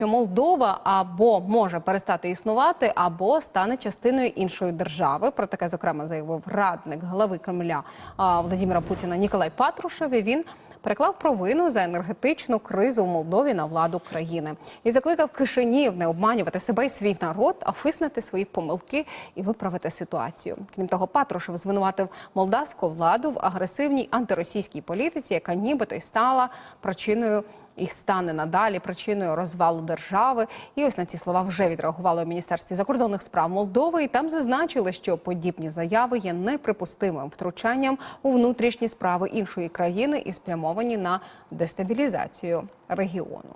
що Молдова або може перестати існувати, або стане частиною іншої держави. Про таке зокрема заявив радник глави Кремля Владимира Путіна Ніколай Патрушев. Він переклав провину за енергетичну кризу в Молдові на владу країни і закликав кишенів не обманювати себе і свій народ, а визнати свої помилки і виправити ситуацію. Крім того, Патрушев звинуватив молдавську владу в агресивній антиросійській політиці, яка нібито й стала причиною і стане надалі причиною розвалу держави. І ось на ці слова вже відреагували у міністерстві закордонних справ Молдови. І там зазначили, що подібні заяви є неприпустимим втручанням у внутрішні справи іншої країни і спрямовані на дестабілізацію регіону.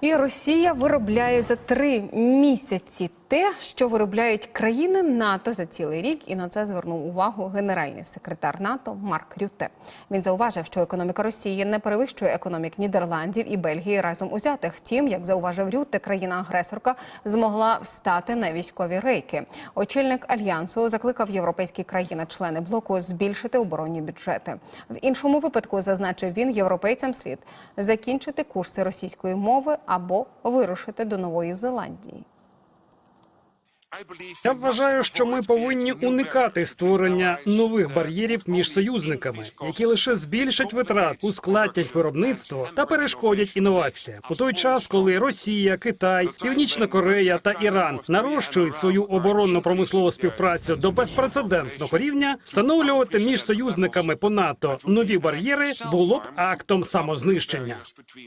І Росія виробляє за три місяці те, що виробляють країни НАТО за цілий рік, і на це звернув увагу генеральний секретар НАТО Марк Рюте. Він зауважив, що економіка Росії не перевищує економік Нідерландів і Бельгії разом узятих. Втім, як зауважив Рюте, країна-агресорка змогла встати на військові рейки. Очільник альянсу закликав європейські країни-члени блоку збільшити оборонні бюджети. В іншому випадку зазначив він, європейцям слід закінчити курси російської мови або вирушити до Нової Зеландії. Я вважаю, що ми повинні уникати створення нових бар'єрів між союзниками, які лише збільшать витрат, ускладнять виробництво та перешкодять інноваціям. У той час, коли Росія, Китай, Північна Корея та Іран нарощують свою оборонно промислову співпрацю до безпрецедентного рівня, встановлювати між союзниками по НАТО нові бар'єри було б актом самознищення.